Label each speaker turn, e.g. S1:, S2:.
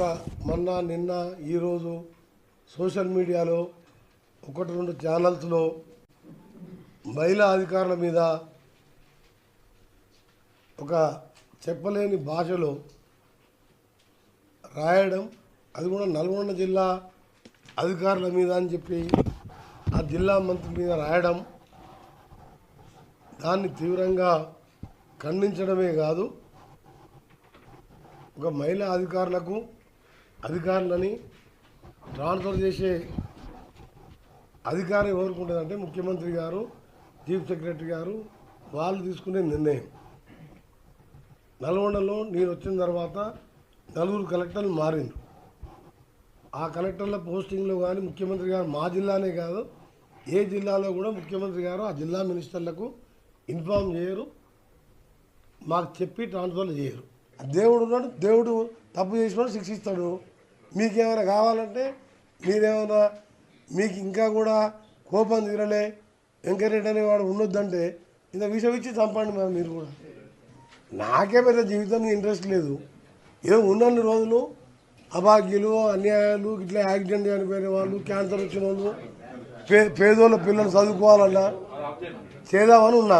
S1: మొన్న నిన్న ఈరోజు సోషల్ మీడియాలో ఒకటి రెండు ఛానల్స్లో మహిళా అధికారుల మీద ఒక చెప్పలేని భాషలో రాయడం అది కూడా నల్గొండ జిల్లా అధికారుల మీద అని చెప్పి ఆ జిల్లా మంత్రి మీద రాయడం దాన్ని తీవ్రంగా ఖండించడమే కాదు ఒక మహిళా అధికారులకు అధికారులని ట్రాన్స్ఫర్ చేసే అధికారం ఎవరికి ఉంటుందంటే ముఖ్యమంత్రి గారు చీఫ్ సెక్రటరీ గారు వాళ్ళు తీసుకునే నిర్ణయం. నల్గొండలో నేను వచ్చిన తర్వాత నలుగురు కలెక్టర్లు మారిండు ఆ కలెక్టర్ల పోస్టింగ్లో కానీ ముఖ్యమంత్రి గారు మా జిల్లానే కాదు ఏ జిల్లాలో కూడా ముఖ్యమంత్రి గారు ఆ జిల్లా మినిస్టర్లకు ఇన్ఫామ్ చేయరు మాకు చెప్పి ట్రాన్స్ఫర్ చేయరు. దేవుడు ఉన్నాడు దేవుడు తప్పు చేసినాడు శిక్షిస్తాడు. మీకేమైనా కావాలంటే మీరేమైనా మీకు ఇంకా కూడా కోపం తీరలే వెంకరెడ్డి అనేవాడు ఉండొద్దంటే ఇంత విషయం ఇచ్చి చంపండి మరి మీరు కూడా. నాకే పెద్ద జీవితం ఇంట్రెస్ట్ లేదు. ఏదో ఉన్నన్ని రోజులు అభాగ్యులు అన్యాయాలు ఇట్లా యాక్సిడెంట్ చనిపోయిన వాళ్ళు క్యాన్సర్ వచ్చిన వాళ్ళు పే పేదోళ్ళ పిల్లలు చదువుకోవాలన్నా చేద్దామని ఉన్నా.